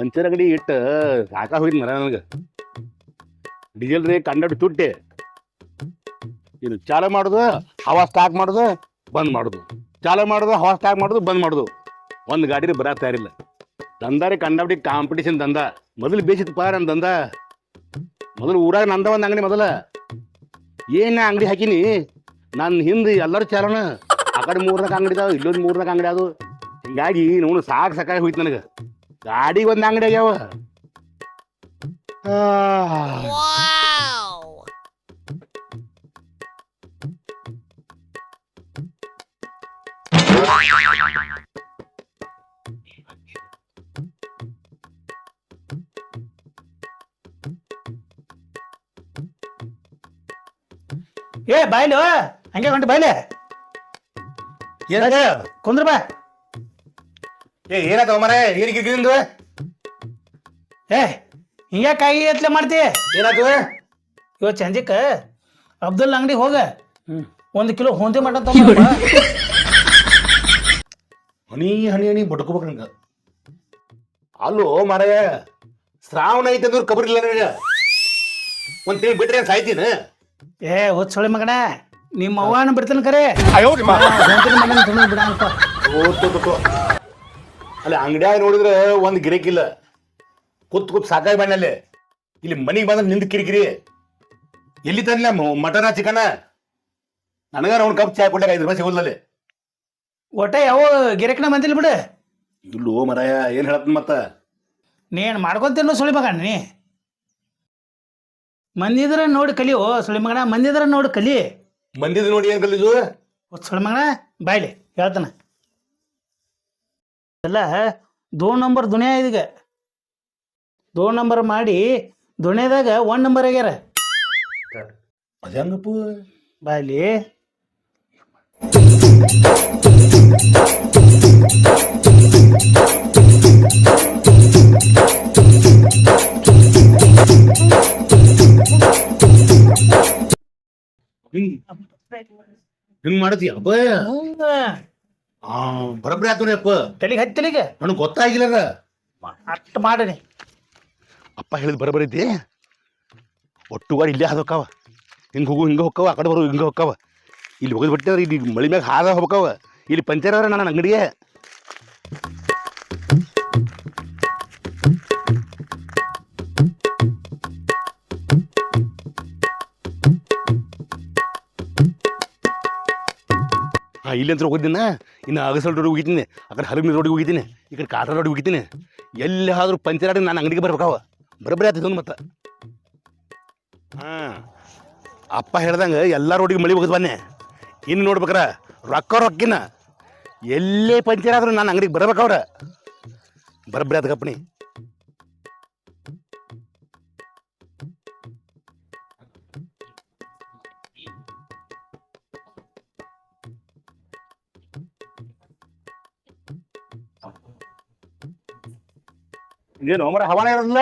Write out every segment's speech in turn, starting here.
Puncture ಅಂಗಡಿ ಇಟ್ಟು ಸಾಕ ಹೋಗಿದ್ ಮರ ನನಗೆ. ಡೀಸೆಲ್ ರೇ ಕಂಡ ತುಟ್ಟಿ. ಇದು ಚಾಲು ಮಾಡೋದು, ಹವಾ ಸ್ಟಾಕ್ ಮಾಡೋದು, ಬಂದ್ ಮಾಡೋದು. ಚಾಲು ಮಾಡುದು, ಹವಾ ಸ್ಟಾಕ್ ಮಾಡುದು, ಬಂದ್ ಮಾಡೋದು. ಒಂದು ಗಾಡಿ ಬರ ತಯಾರಿಲ್ಲ. ದಂದಾರಿ ಕಂಡಿ ಕಾಂಪಿಟೇಷನ್ ದಂದ. ಮೊದಲು ಬೇಸಿತ್ತು ಪಾರ ನನ್ನ ದಂದ. ಮೊದಲು ಊರಾಗ ನಂದ ಒಂದು ಅಂಗಡಿ ಮೊದಲ. ಏನ ಅಂಗಡಿ ಹಾಕಿನಿ? ನನ್ನ ಹಿಂದೆ ಎಲ್ಲರೂ ಚಾಲನ ಆ ಕಡೆ ಮೂರ್ನಾಲ್ಕು ಅಂಗಡಿ ಅದಾವ, ಇಲ್ಲೊಂದು ಮೂರ್ನಾಲ್ಕು ಅಂಗಡಿ ಅದು ಹಿಂಗಾಗಿ ನೋಡು ಸಾಕು ಸಾಕಾಗಿ ಹೋಯ್ತು ನನಗೆ. ಗಾಡಿ ಒಂದು ಅಂಗಡಿ ಆಗ್ಯಾವ ಆ, ಏ ಬಾಯ್ಲು ಹಂಗೆ ಹೊಂಟು ಬಾಯ್ಲೆ. ಏನಾಗ ಕುಂದ್ರ ಬಾ ಏ ಏನಾಗ ಮರ? ಏನು ಕಿರಿಕಿರಿಂದು ಏ ಹಿಂಗೆ ಕಾಯಿ ಎತ್ಲೆ ಮಾಡ್ತಿ? ಏನಾಯ್ತು? ಇವತ್ತು ಚಂದಿಕ್ಕ ಅಬ್ದುಲ್ ಅಂಗಡಿ ಹೋಗ. ಒಂದು ಕಿಲೋ ಹೊಂದಿ ಮಟನ್ ಹನಿ ಹನಿ ಹನಿ ಬಡ್ಕೋಬೇಕು ನಂಗೆ. ಅಲ್ಲೋ ಮಾರಾಯ ಶ್ರಾವಣ ಐತೆ ಅಂದ್ರೆ ಕಬರಿಲ್ಲ ಇಲ್ಲ ನನಗೆ. ಒಂದು ತಿಂಗಳು ಬಿಟ್ರೆ ಏನ್ ಸಾಯ್ತೀನಿ? ಏ ಹೊತ್ ಸೊಳೆ ಮಗನ ನಿಮ್ಮ ಅವ್ವನ ಬಿಡ್ತಾನೆ ಕರೆ. ಬಿಡ ಅಂತ. ಓ ತೋ ತೋ ಅಲ್ಲಿ ಅಂಗಡಿಯಾಗ ನೋಡಿದ್ರೆ ಒಂದು ಗಿರಕಿಲ್ಲ. ಕುತ್ ಕುತ್ ಸಾಕಾಗಿ ಬಣ್ಣಲ್ಲಿ ಇಲ್ಲಿ ಮನೆಗೆ ಬಂದ್ರೆ ನಿಂದ ಕಿರಿಕಿರಿ. ಎಲ್ಲಿ ತಂದಿಲ್ಲ ಮಟನ ಚಿಕನ ನನಗಾರ ಅವ್ನು ಕಪ್ ಚಾಯ್ ಕೊಡ್ಲಾಕ ಐದು ರೂಪಾಯಿ ಸಿಗೋದಲ್ಲಿ ಒಟ್ಟ ಯಾವ ಗಿರಕನ ಬಂದಿಲ್ಲ ಬಿಡು. ಇಲ್ಲೋ ಮರಾಯ ಏನ್ ಹೇಳತ್ ಮತ್ತ? ನೀನು ಮಾಡ್ಕೊಂತೇನೋ ಸುಳಿ ಮಗಣ್ಣ ನೀ. ಮಂದಿದ್ರ ನೋಡಿ ಕಲಿಯೋ ಸುಳಿ ಮಗಣ ಮಂದಿದ್ರ ನೋಡಿ ಕಲಿ. ಮಂದಿದ್ರ ನೋಡಿ ಏನ್ ಕಲಿದು ಸುಳಿ ಮಗಣ ಬಾಯ್ಲಿ ಹೇಳ್ತಾನ. ಎಲ್ಲ ದೋ ನಂಬರ್ ದುನಿಯಾ ಇದೀಗ. ದೋ ನಂಬರ್ ಮಾಡಿ ದುನಿಯಾದಾಗ ಒನ್ ನಂಬರ್ ಆಗ್ಯಾರ. ಅದಂಗಪ್ಪ ಬಾಯ್ಲಿ ಹಿಂಗ್ ಮಾಡತಿ ಅಪ್ಪ ಆ ಬರಬ್ರಿ ಆತು ಅಪ್ಪ. ತಲೆಗೆ ಹತ್ತಲಿಗೆ ನನಗೆ ಗೊತ್ತಾಗಿಲ್ಲ ಅದ. ಅಷ್ಟು ಮಾಡನಿ. ಅಪ್ಪ ಹೇಳಿದ್ ಬರಬರಿ ಐತಿ. ಒಟ್ಟುಗಾಡಿ ಇಲ್ಲೇ ಹಾದೋಕಾವ ಹಿಂಗೆ ಹೋಗು ಹಿಂಗೆ ಹೋಗವ ಆ ಕಡೆ ಬರೋ ಹಿಂಗೆ ಹೋಗವ ಇಲ್ಲಿ ಹೋಗಿದ್ ಬಿಟ್ಟಿದ್ರೆ ಇಲ್ಲಿ ಮಳಿ ಮ್ಯಾಗ ಹಾದ ಹೋಗ್ತಾವ ಇಲ್ಲಿ ಪಂಚರ್ ಅವ್ರ ನನ್ನ ಅಂಗಡಿಗೆ. ಹಾಂ ಅಂತ ಹೋಗಿದ್ದೀನ ಇನ್ನು ಅಗಸಲ್ ರೋಡಿಗೆ ಹೋಗಿದ್ದೀನಿ. ಆ ಕಡೆ ಹರಗಿನ ರೋಡಿಗೆ ಹೋಗಿದ್ದೀನಿ. ಈ ಕಡೆ ಕಾಟ ರೋಡಿಗೆ ಹೋಗಿದ್ದೀನಿ. ಎಲ್ಲಿ ಆದ್ರೂ ಪಂಚರಾಡಿ ನಾನು ಅಂಗಡಿಗೆ ಬರ್ಬೇಕಾವ. ಬರಬರಿ ಆಯ್ತು ಮತ್ತೆ. ಹಾಂ. ಅಪ್ಪ ಹೇಳ್ದಂಗೆ ಎಲ್ಲ ರೋಡಿಗೆ ಮಳಿ ಹೋಗದ್ ಬನ್ನಿ. ಇನ್ನು ನೋಡ್ಬೇಕ್ರ, ರೊಕ್ಕ ರೊಕ್ಕಿನ. ಎಲ್ಲೇ ಪಂಚರ್ ಆದ್ರೂ ನಾನು ಅಂಗಡಿಗೆ ಬರ್ಬೇಕವ್ರ. ಬರಬರಿ ಆಯ್ತು ಕಪ್ಪಣಿ ಏನು ಮರ ಹವಾನ ಇರೋದಿಲ್ಲ.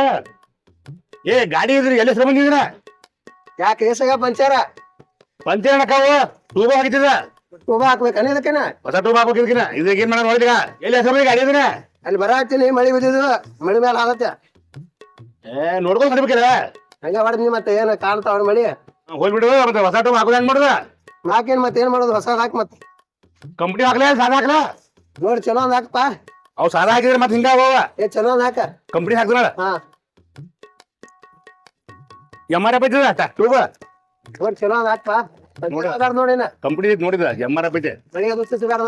ಏ ಗಾಡಿ ಇದ್ರಿ ಎಲ್ಲಿ ಹೆಸರು ಬಂದಿದ್ರ ಯಾಕೆ ಏಸಾಗ ಪಂಚರ? ಪಂಚರ್ ಹಾಕಾವ ಟೂಬ ಹಾಕಿದ್ದ ಟೂಬ ಹಾಕ್ಬೇಕನ ಇದಕ್ಕೇನ? ಹೊಸ ಟೂಬ ಹಾಕ್ಬೇಕಿದ್ಕಿನ ಇದಕ್ಕೆ ಏನ್ ಮಾಡ ನೋಡಿದ್ರ ಎಲ್ಲಿ ಹೆಸರು ಬಂದಿ ಗಾಡಿ ಇದ್ರ ಅಲ್ಲಿ ಬರಾತೀನಿ ಮಳಿ ಬಿದ್ದಿದ್ದು ಮಳಿ ಮೇಲೆ ಆಗತ್ತೆ. ಏ ನೋಡ್ಕೊಂಡು ಮಾಡ್ಬೇಕಿಲ್ಲ ಹಂಗ ಹೊಡೆದ್ ಮತ್ತೆ ಏನ ಕಾಣ್ತಾವ ಮಳಿ? ಹೋಗ್ಬಿಡು ಮತ್ತೆ ಹೊಸ ಟೂಬ ಹಾಕೋದು ಹೆಂಗ್ ಮಾಡುದ? ಹಾಕೇನ್ ಮತ್ತೆ ಏನ್ ಮಾಡೋದು? ಹೊಸ ಹಾಕಿ ಮತ್ತೆ. ಕಂಪ್ನಿ ಹಾಕ್ಲೇ ಸಾದಾ ಹಾಕ್ಲ? ನೋಡಿ ಚಲೋ ಒಂದ್ ಹಾಕಪ್ಪ ಅವ್ ಸಾದಾ ಹಾಕಿದ್ರೆ ಮತ್ತೆ ಹಿಂಗ ಅವ ಏ ಚಲೋ ಹಾಕ. ಕಂಪ್ನಿ ಹಾಕಿದ್ರ ಹಾ. ಎಂ ಆರ್ ಎಫ್ ಐತಿದ? ಟೂಬ ನೋಡಿ ಚಲೋ ನೋಡು. ನೋಡೇನ ಕಂಪ್ನಿ ನೋಡಿದ ಎಂ ಆರ್ ಎಫ್ ಐತೆ? ಮಳಿ ಅದು ಸಿಗಾರ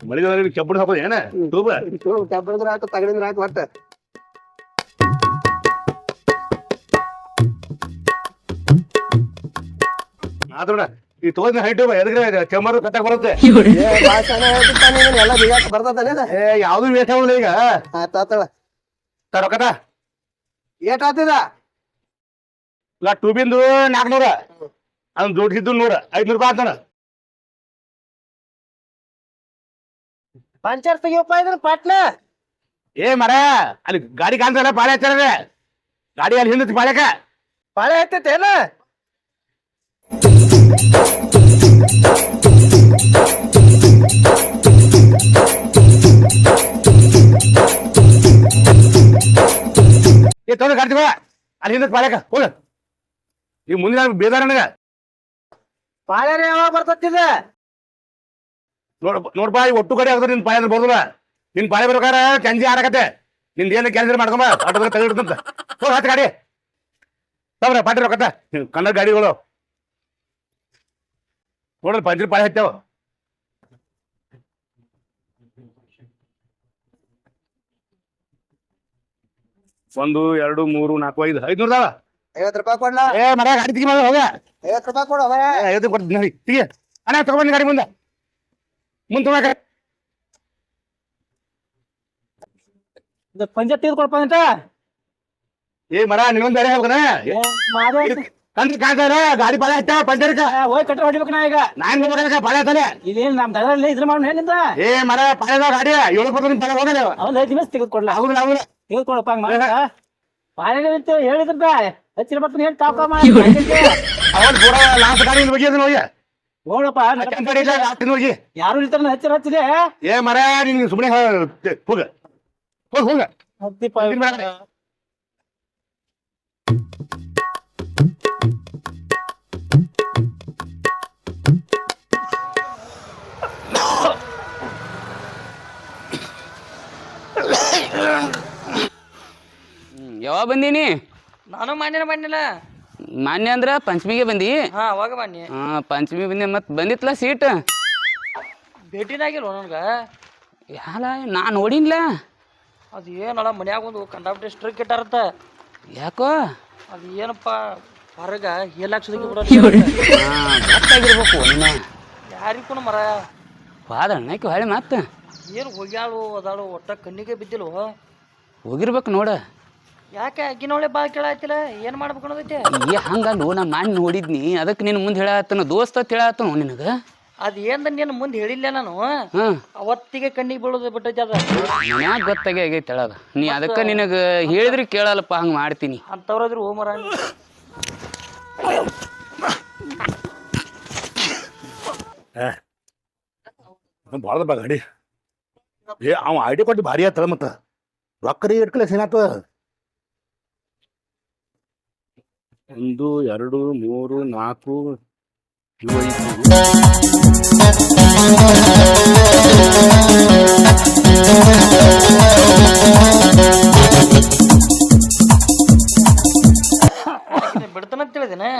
ಮಳಿಗೆ ಕೆಬ್ಬಣ ಹಾಕೋದು ಏನ? ಟೂಬ ಕಬ್ಬಡಿದ್ರ ಆಯ್ತು ತಗಡಿದ್ರ ಆಯ್ತು ಒಟ್ಟ ಆತೋಣ ಈ ತೋದಿನ ಹೈಟು ಎದಕ್ಕೆ ಕೆಮ್ಮರು ಕಟ್ಟಕ್ ಬರುತ್ತೆ. ಎಲ್ಲ ಬಿಗಾಕ ಬರ್ತದಾನೆ ಏ ಯಾವ್ದು ವೇಸ್ಟ್ ಆಗಲ್ಲ ಈಗ? ಆತ ಆತಳ ತರಕತ ಏಟ್ ಆತಿದ? ಇಲ್ಲ ಟೂಬಿಂದು ನಾಲ್ಕುನೂರ ಅದನ್ನ ದುಡ್ಡಿದ್ದು ನೂರ. ಐದ್ನೂರು ರೂಪಾಯಿ ಆತನ. ಪಂಚರ್ ತೆಗಿಯಪ್ಪ ಇದ್ರ ಪಟ್ನ. ಏ ಮರ ಅಲ್ಲಿ ಗಾಡಿ ಕಾಣ್ತಾರ ಪಾಳೆ ಹಚ್ಚಾರ ಗಾಡಿ ಅಲ್ಲಿ ಹಿಂದೆ ಪಾಳ್ಯಕ ಪಾಳೆ ಹತ್ತೈತೇನ ಏ ತೊಗೊಂಡು ಗಾಡಿ ಅಲ್ಲಿಂದ ಪಾಳ್ಯಾಕ ಹೋಗ. ಈಗ ಮುಂದಿನ ಬೇದಾರ ನನಗ? ಪಾಳ್ಯಾರ ಯಾವಾಗ ಬರ್ತತ್ತಿದ ನೋಡ್ ನೋಡ್ಪಾ ಈ ಒಟ್ಟು ಕಡೆ ಆಗ್ತದೆ ನಿನ್ ಪಾಯ ಬರ್ದಲ್ಲ ನಿನ್ ಪಾಳೆ ಬರ್ಬೇಕಾರ ಚಂಜಿ ಆಡಕತ್ತೆ ನಿಂದ ಏನು ಕೆಲಸ ಮಾಡ್ಕೊಂಬ ಆಟೋದಾಗ ತೆಗೆದಿಡ್ತಂತ. ಹೋಗ ಹತ್ತು ಗಾಡಿ. ತವ್ರ ಪಾಟಿ ರೊಕ್ಕತ್ತ ಕನ್ನಡ ಗಾಡಿಗಳು ನೋಡ್ರಿ ಪಂಜರಿ ಪಾಳೆ ಹತ್ತಾವ ಒಂದು ಎರಡು ಮೂರು ನಾಲ್ಕು ಐದು ಐದ್ನೂರ್ದಾವ ಐವತ್ ರೂಪಾಯಿ ಕೊಡ್ಲಾ? ಏ ಮರ ಗಾಡಿ ತೆಗಿ ಹೋಗ. ಐವತ್ ರೂಪಾಯಿ ಕೊಡು ಐವತ್ತು ಕೊಡ್ತೀನಿ ನೋಡಿ ತೆಗಿ. ಅಣ್ಣ ಗಾಡಿ ಮುಂದೆ. ಮುಂದೆ ತಗೋಕ ಪಂಚ ತೆಗೆದುಕೊಡ್ಪ ಅಂತ? ಏ ಮರ ನೀವೊಂದು ಬೇರೆ ಹೋಗಣ ಮಾದೇ ಕಂದ್ರೆ ಕಾಣ್ತಾರ ಗಾಡಿ ಪಾಳೆ ಹತ್ತ ಪಂಚರ್ಕ ಹೋಗಿ ಕಟ್ಟ ಹೊಡಿಬೇಕು ನಾ ಈಗ. ನಾನ್ ಹೋಗ್ಬೇಕ ಪಾಳೆ ಹತ್ತಾನೆ ಇದೇನ್ ನಮ್ ದಗದಲ್ಲಿ ಇದ್ರ ಮಾಡೋಣ ಹೇಳಿಂದ ಏ ಮರ ಪಾಳೆದ ಗಾಡಿ. ಏಳು ಕೊಡ್ತೀನಿ ಪಾಳೆ ಹೋಗಲ್ಲ ಅವ್ನ ಐದು ನಿಮಿಷ ತೆಗೆದುಕೊಡ್ಲ ಆಗುದಿಲ್ಲ ಆಗುದಿಲ್ಲ ತೆಗೆದುಕೊಡಪ್ಪ ಹಂಗ ಮಾಡ ಪಾಳೆಗೆ ನಿಂತು ಹೇಳಿದ್ರಪ್ಪ ಹಚ್ಚಿರ ಬರ್ತೀನಿ ಹೇಳಿ ತಾಪ ಅವನ್ ಪೂರ ಲಾಸ್ಟ್ ಗಾಡಿ ಬಗ್ಗೆ ಅದನ್ನ ಹೋಗಿ. ನೋಡಪ್ಪ ಹೋಗಿ. ಯಾರು ಇರ್ತಾರ ಹಚ್ಚಿರ ಹಚ್ಚಿದೆ? ಏ ಮರ ನಿನ್ ಸುಮ್ನೆ ಹೋಗ. ಹೋಗ ಹೋಗ. ಹತ್ತಿಪ್ಪ ಯಾವಾಗ ಬಂದೀನಿ? ನಾನು ಮಾನ್ಯನ ಬಂದಿಲ್ಲ. ಮಾನ್ಯ ಅಂದ್ರ ಪಂಚಮಿಗೆ ಬಂದಿ? ಹಾ ಅವಾಗ ಬನ್ನಿ ಹಾ ಪಂಚಮಿ ಬಂದಿ ಮತ್ ಬಂದಿತ್ಲ ಸೀಟ್ ಭೇಟಿನಾಗಿಲ್ಲ ನನಗ? ಯಾಲ ನಾ ನೋಡಿನ್ಲ. ಅದು ಏನಲ್ಲ ಮನ್ಯಾಗ ಒಂದು ಕಂಡಾಪಟ್ಟೆ ಸ್ಟ್ರಿಕ್ ಇಟ್ಟಾರತ್ತ. ಯಾಕೋ? ಅದು ಏನಪ್ಪ ಹೊರಗ ಹೇಲಾಕ್ಸೋದಕ್ಕೆ ಹಾ ಗೊತ್ತಾಗಿರ್ಬೇಕು ನಿನ್ನ ಯಾರಿಗೂ ಮರ. ಹೋದ್ರಣ್ಣಕ್ಕೆ ಹೊಳೆ ಮತ್ತ ಏನು ಹೋಗ್ಯಾಳು ಅದಾಳು ಒಟ್ಟ ಕಣ್ಣಿಗೆ ಬಿದ್ದಿಲ್ವ? ಹೋಗಿರ್ಬೇಕು ನೋಡ. ಯಾಕೆ ಅಕ್ಕಿನೊಳೆ ಭಾಳ ಕೇಳಾಯ್ತಿಲ್ಲ ಏನು ಮಾಡ್ಬೇಕು ಅನ್ನೋದೈತೆ? ಏ ಹಂಗಲ್ಲು ನಾ ನಾನು ನೋಡಿದ್ನಿ. ಅದಕ್ಕೆ ನಿನ್ನ ಮುಂದೆ ಹೇಳತ್ತನ ದೋಸ್ತ ಅಂತ ನಿನಗೆ ನಿನಗ? ಅದು ಏನು ನೀನು ಮುಂದೆ ಹೇಳಿಲ್ಲ ನಾನು? ಹಾಂ. ಅವತ್ತಿಗೆ ಕಣ್ಣಿಗೆ ಬೀಳೋದು ಬಿಟ್ಟೈತಿ ಅದು. ಮನ್ಯಾಗ ಗೊತ್ತಾಗೆ ಆಗೈತೆ ಹೇಳೋದು ನೀ ಅದಕ್ಕೆ ನಿನಗೆ ಹೇಳಿದ್ರೆ ಕೇಳಲ್ಲಪ್ಪ ಹಂಗೆ ಮಾಡ್ತೀನಿ. ಅಂಥವ್ರಾದ್ರು ಓಮರ ಮರ ಭಾಳ ಬಾ ಗಾಡಿ ಏ ಅವ ಐಡಿ ಕೊಟ್ಟು ಭಾರಿ ಆತಲ್ಲ ಮತ್ತ. ರೊಕ್ಕರಿ ಇಟ್ಕಲ ಏನಾತ ಒಂದು ಎರಡು ಮೂರು ನಾಲ್ಕು ಏಳು, ಐದು. ಬಿಡ್ತಾನ ತಿಳಿದೇನೆ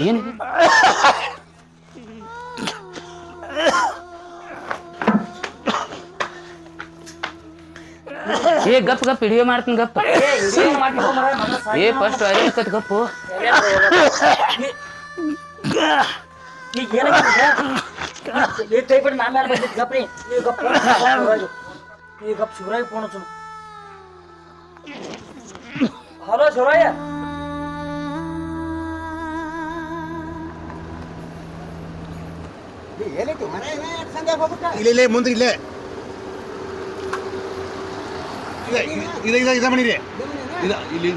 ಏನು ಏ ಗಪ್ ಗಪ್ ಹಿಡಿಯೋ ಮಾಡ್ತೀನಿ ಗಪ್ ಏ ಫಸ್ಟ್ ಅರಿಕತ್ ಗಪ್ಪು ಈಗ ಏನಾಗಿದೆ ಈ ಟೈಪ್ ನಾನು ಯಾರು ಬಂದಿದ್ದು ಗಪ್ರಿ ನೀವು ಗಪ್ ನೀವು ಗಪ್ ಶಿವರಾಯ ಫೋನ್ ಹಚ್ಚು ಹಲೋ ಶಿವರಾಯ ಇಲ್ಲ ಇಲ್ಲೇ ಮುಂದೆ ಇಲ್ಲೇ. ಇದೆ ಇದೆ ಇದ ಇಲ್ಲಿ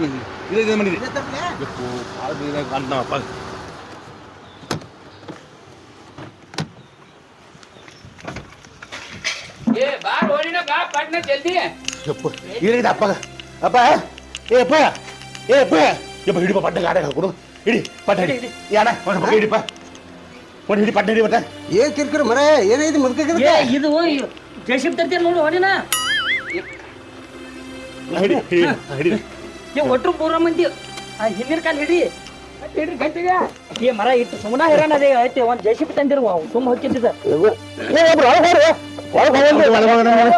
ಇದೆ ಇದ ಕಾಣ್ತಾವಪ್ಪ ಏ ಬಾ ಓಡಿನ ಬಾ ಪಟ್ನ ಜಲ್ದಿ. ಯಪ್ಪ ಏನಿದೆ ಅಪ್ಪ. ಅಪ್ಪ ಏ ಅಪ್ಪ ಏ ಅಪ್ಪ ಯಪ್ಪ ಹಿಡಿಪ ಪಟ್ಟ ಗಾಡಿ ಹಾಕೊಡು ಹಿಡಿ ಪಟ್ಟ ಹಿಡಿ. ಯಾಣ ಒಂದು ಪಕ್ಕ ಹಿಡಿಪ ಒಂದು ಹಿಡಿ ಪಟ್ಟ ಹಿಡಿ ಮತ್ತೆ ಏನ್ ಕಿರ್ಕಿರಿ ಮರ ಏನೈತಿ ಇದು ಮುದ್ಕಕ್ಕೆ ಇದು ಜಯಶಿಪ್ ತರ್ತೀರ ನೋಡು ಹೊಡಿನ ಹಿಡಿ ಹಿಡಿ ಹಿಡಿ ಏ ಒಟ್ರು ಪೂರ ಮಂದಿ ಆ ಹಿಂದಿನ ಕಾಲ ಹಿಡಿ ಅಷ್ಟ್ ಹಿಡ್ರಿ ಗಟ್ಟಿಗೆ ಏ ಮರ ಇಟ್ಟು ಸುಮ್ಮನ ಹಿರಾಣ ಅದೇ ಐತಿ ಒಂದು ಜಯಶಿಪ್ ತಂದಿರುವ ಸುಮ್ಮ ಹೋಗಿದ್ದ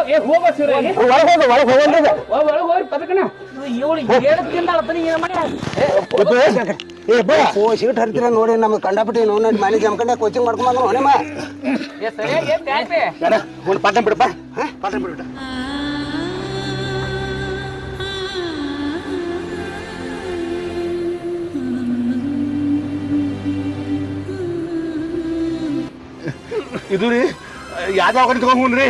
ಏ ಹೋಗ ಶಿವರಾಯ ಒಳಗೆ ಹೋಗಿ ಪದಕನ ಇವಳು ಏಳು ತಿಂದಾಳತ್ತನಿ ಏನು ಮಾಡಿ ಏ ಬಾ. ಓ ಸೀಟ್ ಹರಿತೀರ ನೋಡಿ ನಮ್ಗೆ ಕಂಡಾಪಟ್ಟಿ ನೋಡ್ ನೋಡಿ ಮನೆ ಜಮ್ಕಂಡೆ ಕೋಚಿಂಗ್ ಮಾಡ್ಕೊಂಡ್ ಹೊಣೆಮ್ಮ ಒಂದು ಪಟ್ಟ ಬಿಡಪ್ಪ ಪಟ್ಟ ಬಿಡ್ಬಿಟ್ಟ ಇದು ರೀ ಯಾವ್ದು ಹೋಗಿ ತಗೊಂಡ್ರಿ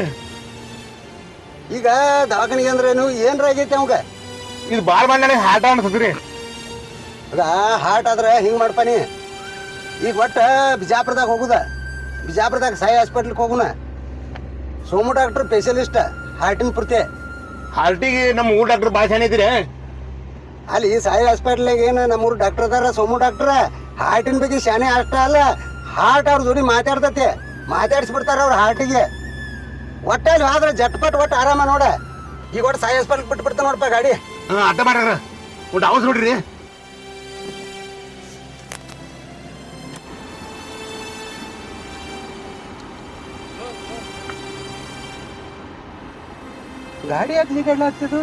ಈಗ ದವಾಖಾನಿಗೆ ಅಂದ್ರೆ ಏನು ಏನ್ರ ಆಗೈತೆ ಅವಾಗ? ಇದು ಬಾಳ್ ಬಂದ ಹಾಟ ಅನ್ಸತ್ರಿ ಅದ ಹಾರ್ಟ್ ಆದ್ರೆ ಹಿಂಗ್ ಮಾಡ್ಪಾನಿ ಈಗ ಒಟ್ಟ ಬಿಜಾಪುರದಾಗ ಹೋಗುದ. ಬಿಜಾಪುರದಾಗ ಸಾಯಿ ಹಾಸ್ಪಿಟ್ಲಿಗೆ ಹೋಗುನ. ಸೋಮು ಡಾಕ್ಟರ್ ಸ್ಪೆಷಲಿಸ್ಟ್ ಹಾರ್ಟಿನ ಪೂರ್ತಿ. ಹಾರ್ಟಿಗೆ ನಮ್ಮ ಊರ್ ಡಾಕ್ಟರ್ ಭಾಳ ಚೆನ್ನಾಗಿದ್ದೀರಿ ಅಲ್ಲಿ ಸಾಯಿ ಹಾಸ್ಪಿಟ್ಲಾಗ ಏನು ನಮ್ಮೂರು ಡಾಕ್ಟರ್ ಅದಾರ ಸೋಮು ಡಾಕ್ಟರ್ ಹಾರ್ಟಿನ ಬಗ್ಗೆ ಶಾನೆ ಅಷ್ಟ ಅಲ್ಲ ಹಾರ್ಟ್ ಅವ್ರ ಜೋಡಿ ಮಾತಾಡ್ತತಿ. ಮಾತಾಡಿಸ್ಬಿಡ್ತಾರ ಅವ್ರ ಹಾರ್ಟಿಗೆ ಒಟ್ಟಲ್ಲಿ ಆದ್ರೆ ಜಟ್ಪಟ್ ಒಟ್ಟು ಆರಾಮ ನೋಡ. ಈಗ ಒಟ್ಟು ಸಾಯಿ ಹಾಸ್ಪಿಟ್ಲ್ ಬಿಟ್ಟು ಬಿಡ್ತಾನ ನೋಡಪ್ಪ ಗಾಡಿ. ಹಾಂ ಅಡ್ಡ ಮಾಡ್ಯಾರ. ಒಟ್ಟು ಅವಸ್ ನೋಡ್ರಿ. ಗಾಡಿ ಯಾಕೆ ಜಿಗಾಡ್ಲಾಗ್ತದ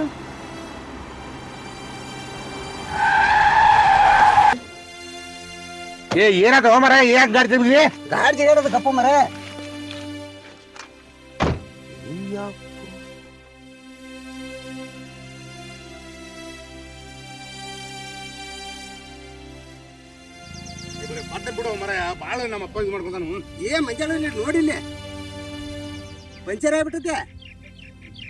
ಏ ಏನಾದ ಮರ? ಯಾಕೆ ಗಾಡಿ ತಿರುಗಿ ಗಾಡಿ ಜಿಗಾಡೋದು ಕಪ್ಪ ಮರ. ಮತ್ತೆ ಬಿಡೋ ಮರ ಭಾಳ ನಮ್ಮ ಅಪ್ಪ ಇದು ಮಾಡ್ಕೊತಾನು ಏ ಮಂಜಾಳ ನೋಡಿಲ್ಲ? ಪಂಚರ್ ಆಗ್ಬಿಟ್ಟೈತೆ.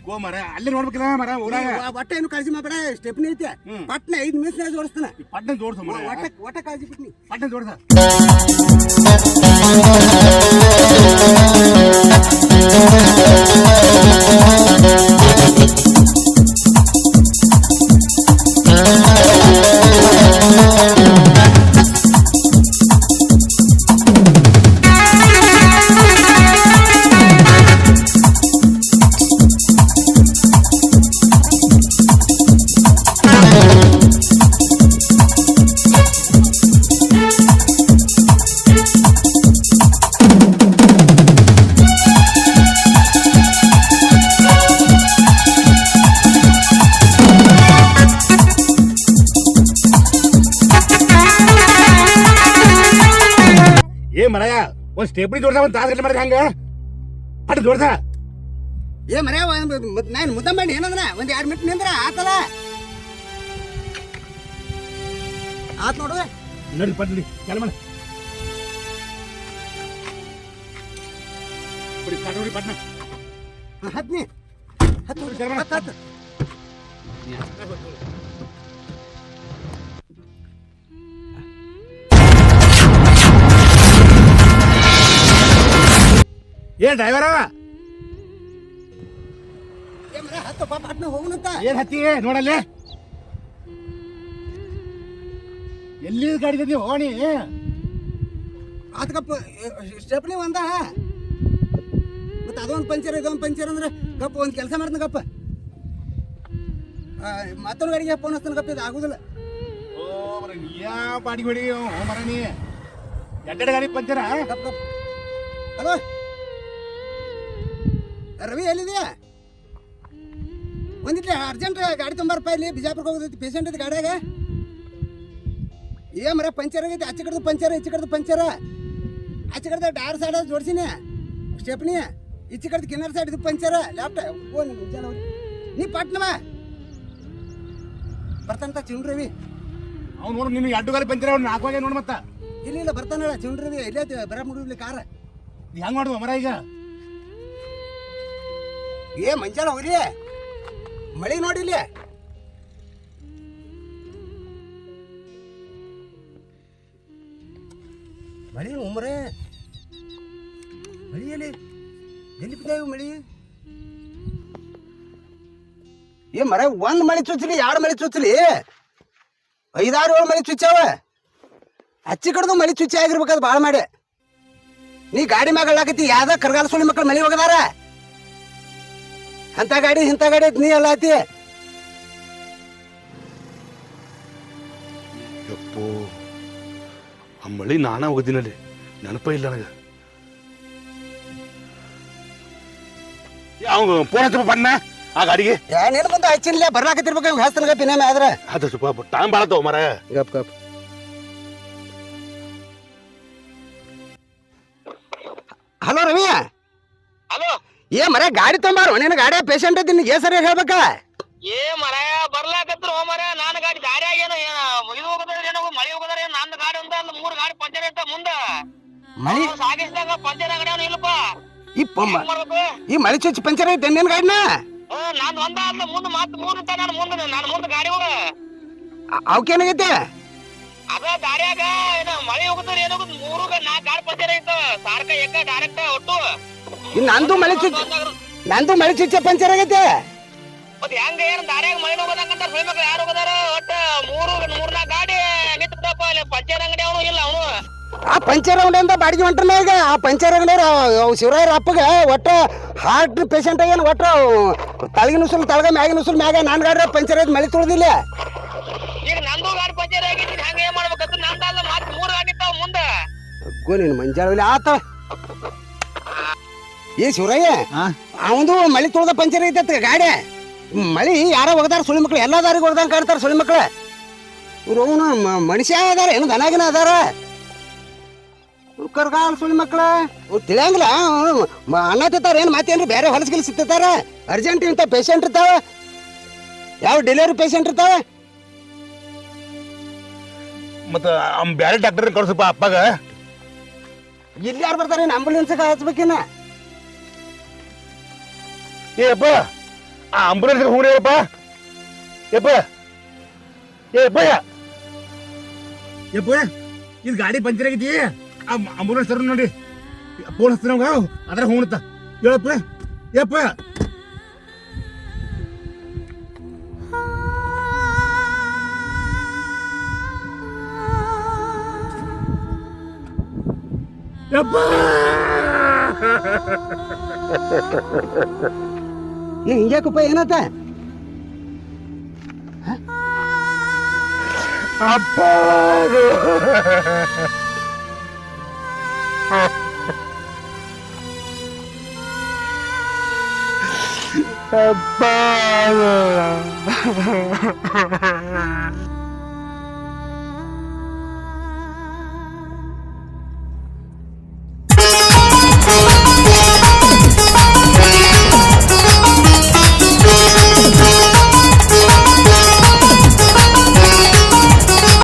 ಗೋ ಮರ ಅಲ್ಲಿ ನೋಡ್ಬೇಕಲ್ಲ ಮರ ಊರಾಗ. ಒಟ್ಟ ಏನು ಕಾಳಜಿ ಮಾಡಬೇಡ ಸ್ಟೆಪ್ನಿ ಐತೆ. ಪಟ್ನ ಐದು ನಿಮಿಷ ಜೋಡಿಸ್ತಾನೆ ಪಟ್ಟಣ ಜೋಡ್ಸ ಮರ. ಒಟ್ಟ ಒಟ್ಟ ಕಾಳಜಿ ಬಿಟ್ನಿ. ಪಟ್ಟಣ ಜೋಡ್ಸ. ಒಂದ್ ಸ್ಟೇಪ್ನಿ ಜೋಡ್ಸ ಒಂದ್ ತಾಸ ಮರ ಹೆಂಗ? ಅಟ್ ಜೋಡ್ಸ ಏ ಮರ ನಾನು ಮುದ್ದ ಮಾಡಿ ಏನಂದ್ರ? ಒಂದ್ ಎರಡ್ ಮಿನಿಟ್ ನಿಂದ್ರ ಆತದ. ಆತ್ ನೋಡು. ನಡಿ ಪಡ್ಲಿ ನೋಡಿ. ಚಾಲ ಮಾಡ. ಬಿಡಿ ಸ್ಟಾರ್ಟ್ ನೋಡಿ. ಪಟ್ನ ಹತ್ನಿ ಹತ್ತು ಹತ್ತು ಹತ್ತು. ಏನ್ ಡ್ರೈವರ್ ಏ ಹೋಗುನಂತ ಏನ್ ಹತ್ತಿ? ನೋಡಲ್ಲೇ. ಎಲ್ಲಿ ಗಾಡಿ ಹೋಣಿ ಆತಕಪ್ಪ ಸ್ಟೆಪ್ನಿ ಒಂದ. ಮತ್ತೆ ಅದೊಂದು ಪಂಚರ್ ಇದೊಂದು ಪಂಚರ್ ಅಂದ್ರೆ ಗಪ್ಪ ಒಂದು ಕೆಲಸ ಮಾಡ್ತಾನೆ ಗಪ್ಪ. ಮತ್ತೊಂದು ಗಾಡಿಗೆ ಫೋನ್ ಹಚ್ತಾನೆ ಗಪ್ಪ ಇದು ಆಗುದಿಲ್ಲ. ಓ ಮರ ಯಾ ಬಾಡಿ ಹೊಡಿ ಮರಣಿ ಎಡ್ಡೆಡೆ ಗಾಡಿ ಪಂಚರ? ಕಪ್ಪ ಹಲೋ ರವಿ ಎಲ್ಲಿದೆಯಾ? ಒಂದಿಟ್ಲೆ ಅರ್ಜೆಂಟ್ ಗಾಡಿ ತೊಂಬಾರಪ್ಪ ಇಲ್ಲಿ ಬಿಜಾಪುರಕ್ಕೆ ಹೋಗೋದೈತಿ ಪೇಷಂಟ್ ಐತಿ ಗಾಡಿಯಾಗ? ಏ ಮರ ಪಂಚರ್ ಆಗೈತಿ ಆಚೆ ಕಡೆದು ಪಂಚರ್ ಈಚೆ ಕಡೆದು ಪಂಚರ. ಆಚೆ ಕಡೆದ ಡಾರ್ ಸೈಡ್ ಜೋಡ್ಸಿನಿ. ಸ್ಟೆಪ್ನಿ ಈಚೆ ಕಡೆದು ಕಿನ್ನರ್ ಸೈಡ್ ಇದು ಪಂಚರ ಲ್ಯಾಪ್ಟ ಓ ನೀ ಪಟ್ನವ? ಬರ್ತಾನಂತ ಚಿಂಡ್ ರವಿ. ಅವ್ನು ನೋಡಿ ನಿನ್ನ ಎಡ್ಡು ಗಾಡಿ ಪಂಚರ ಅವ್ನು ನಾಲ್ಕು ನೋಡು ಮತ್ತ. ಇಲ್ಲ ಇಲ್ಲ ಬರ್ತಾನಲ್ಲ ಚಿಂಡ್ ರವಿ. ಇಲ್ಲೇ ಬರ ಮುಡಿಲಿ ಕಾರ. ಹೆಂಗ್ ಮಾಡುವ ಮರ ಈಗ? ಏ ಮಂಜಾನ ಹೋಗ್ರಿ. ಮಳೆ ನೋಡಿಲಿ ಮಳಿ ಉಮ್ರೆ. ಮಳಿ ಎಲ್ಲಿ? ಬಿದ್ದಾವು ಮಳಿ? ಏ, ಮರ, ಒಂದ್ ಮಳಿ ಚುಚ್ಚಲಿ ಎರಡು ಮಳಿ ಚುಚ್ಚಲಿ ಐದಾರು ಏಳು ಮಳಿ ಚುಚ್ಚಾವ ಹಚ್ಚಿ ಕಡ್ದು ಮಳಿ ಚುಚ್ಚಿ ಆಗಿರ್ಬೇಕಾದ್ ಭಾಳ ಮಾಡಿ. ನೀ ಗಾಡಿ ಮ್ಯಾಗ ಯಾವ್ದ ಕರ್ಗಾಲ ಸುಳಿ ಮಕ್ಕಳು ಮಳಿ ಹೋಗದಾರ? ಅಂತ ಗಾಡಿ ಇಂಥ ಗಾಡಿ ನೀ ಎಲ್ಲ ಐತಿ ಯಪ್ಪೋ ಆ ಮಳಿ ನಾನ ಹೋಗಿದ್ದೀನಲ್ಲಿ. ನೆನಪ ಇಲ್ಲ ನನಗೆ. ಅವ್ನು ಫೋನ್ ಹಚ್ಚಪ್ಪ ಬಣ್ಣ? ಆ ಗಾಡಿಗೆ? ಏನೇನು ಬಂದು ಹಚ್ಚಿನ್ಲೆ ಬರ್ಲಾಕತ್ತಿರ್ಬೇಕು ಇವ್ ಹೆಸ್ತನ ಇನ್ನೇಮ ಆದ್ರ. ಅದು ಸ್ವಲ್ಪ ಟೈಮ್ ಬಾಳತ್ತವ ಮರ ಗಪ್ ಗಪ್. ಹಲೋ ರವಿ. ಹಲೋ ಏ ಮರ ಗಾಡಿ ತೊಂಬಾರು. ನಿನ್ನ ಗಾಡಿ ಪೇಷಂಟ್ ಐತಿ ಏ ಸರಿ ಹೇಳ್ಬೇಕ? ಏ ಮರ ಬರ್ಲಾಕತ್ರು ಹೋ ಮರ. ನಾನು ಗಾಡಿ ದಾರಿ ಏನೋ ಇದು ಹೋಗೋದ್ರೆ ಏನೋ ಮಳೆ ಹೋಗೋದ್ರೆ ನನ್ನ ನಂದ್ ಗಾಡಿ ಅಂತ ಅಲ್ಲಿ ಮೂರು ಗಾಡಿ ಪಂಚರ್ ಐತ ಮುಂದ. ಮಳಿ? ಸಾಗಿಸಿದಾಗ ಪಂಚರ್ ಅಂಗಡಿ ಅವನು ಇಲ್ಲಪ್ಪ. ಹೆಂಗ್ ಈ ಮಳೆ ಚುಚ್ಚಿ ಪಂಚರ್ ಐತೆ ನಿನ್ನ ಗಾಡಿನ? ನಾನು ಒಂದ ಅಲ್ಲ ಮುಂದೆ ಮತ್ತೆ ಮೂರು ಇರ್ತಾವ ನಾನು ಮುಂದೆ ನಾನು ಮುಂದೆ ಗಾಡಿ ಹೋಗ ಅವಕ್ಕೇನಾಗೈತೆ ಅದ ದಾರಿಯಾಗ ಏನೋ ಮಳೆ ಹೋಗುದ್ರ ಏನೋ ಮೂರು ನಾಲ್ಕು ಗಾಡಿ ಪಂಚರ್ ಐತ ಸಾರ್ಕ ಎಕ್ಕ ಡೈರೆಕ್ಟ್ ಇನ್ನು ನಂದು ಮಳೆ ಚುಚ್ಚಿ ನಂದು ಮಳೆ ಚುಚ್ಚ ಪಂಚರ್ ಆಗೈತೆ. ಮತ್ ಹೆಂಗ ಏನ್ ದಾರ್ಯಾಗ ಮಳೆ ಹೋಗೋದಂತ ಮಕ್ಳು ಯಾರು ಹೋಗದಾರ ಒಟ್ಟ ಮೂರು ಮೂರ್ನಾಲ್ಕು ಗಾಡಿ ನಿಂತ ಬಿಡಪ್ಪ ಅಲ್ಲಿ ಪಂಚರ್ ಅಂಗಡಿ ಅವನು ಇಲ್ಲ ಅವನು. ಆ ಪಂಚರ್ ಅಂಗಡಿಯಿಂದ ಬಾಡಿಗೆ ಹೊಂಟ್ರನ ಈಗ ಆ ಪಂಚರ್ ಅಂಗಡಿಯವ್ರು ಶಿವರಾಯರ ಅಪ್ಪಗೆ ಒಟ್ಟ ಹಾರ್ಟ್ ಪೇಷಂಟ್ ಏನು ಒಟ್ಟ ತಳಗಿನ ಉಸುಲ್ ತಳಗ ಮ್ಯಾಗಿನ ಉಸುಲ್ ಮ್ಯಾಗ ನಾನು ಗಾಡಿ ಪಂಚರ್ ಆಯ್ತು ಮಳೆ ತುಳಿದಿಲ್ಲ. ಈಗ ನಂದು ಗಾಡಿ ಪಂಚರ್ ಆಗಿತ್ತು ಹೆಂಗ ಏನ್ ಮಾಡ್ಬೇಕಂತ ನಂದಲ್ಲ ಮತ್ತೆ ಮೂರು ಗಾಡಿ ನಿಂತಾವ ಮುಂದೆ. ಗೋ ನೀನು ಮಂಜಾಳಲ್ಲಿ ಆತ. ಏ ಶಿವರಾಯ ಹಾ ಅವಂದು ಮಳಿ ತುಳ್ದ ಪಂಚರ್ ಐತೆ ಗಾಡಿ ಮಳಿ ಯಾರ ಹೋಗದಾರ ಸುಳಿ ಮಕ್ಳು? ಎಲ್ಲ ದಾರಿಗೆ ಹೋಗ್ದಂಗೆ ಕಾಣ್ತಾರ ಸುಳಿ ಮಕ್ಳು? ಇವ್ರು ಅವನು ಮನುಷ್ಯ ಅದಾರ ಏನು ದನಾಗಿನ ಅದಾರ? ಕರ್ಗಾಲ್ ಸುಳಿ ಮಕ್ಳ? ಇವ್ರು ತಿಳಿಯಂಗಿಲ್ಲ ಅವ್ನು ಮ- ಅನ್ನ ತಿಂತಾರ ಏನು ಮಾತೇನ್ರಿ ಬೇರೆ ಹೊಲಸ್ ಗಿಲ್ಸ್ ತಿಂತಾರ ಅರ್ಜೆಂಟ್ ಇಂಥ ಪೇಷಂಟ್ ಇರ್ತಾವ? ಯಾವ ಡೆಲಿವರಿ ಪೇಷಂಟ್ ಇರ್ತಾವ? ಮತ್ತ ಅವ್ನ್ ಬ್ಯಾರೆ ಡಾಕ್ಟರ್ ಕಳ್ಸಪ್ಪ ಅಪ್ಪಗ. ಇಲ್ಲಿ ಯಾರು ಬರ್ತಾರೆ? ಆಂಬುಲೆನ್ಸ್ ಹಚ್ಬೇಕಿನ್ನ ಏ ಅಪ್ಪ ಆ ಅಂಬುಲೆನ್ಸ್ ಹೋಗ್ರಿ ಅಪ್ಪ ಯಪ್ಪ ಏ ಅಪ್ಪ ಯಪ್ಪ ಇದು ಗಾಡಿ ಪಂಚರ್ ಆಗೈತಿ ಆ ಅಂಬುಲೆನ್ಸ್ ತರ ನೋಡಿ. ಫೋನ್ ಹಚ್ತೀನಿ ಅವಾಗ ಅದ್ರ ಹೋಗ್ನತ್ತ ಹೇಳಪ್ಪ ಯಪ್ಪ ಯಪ್ಪ ಏ ಹಿಂಗ್ಯಾಕಪ್ಪ ಏನತ್ತ ಅಪ್ಪ ಅಪ್ಪ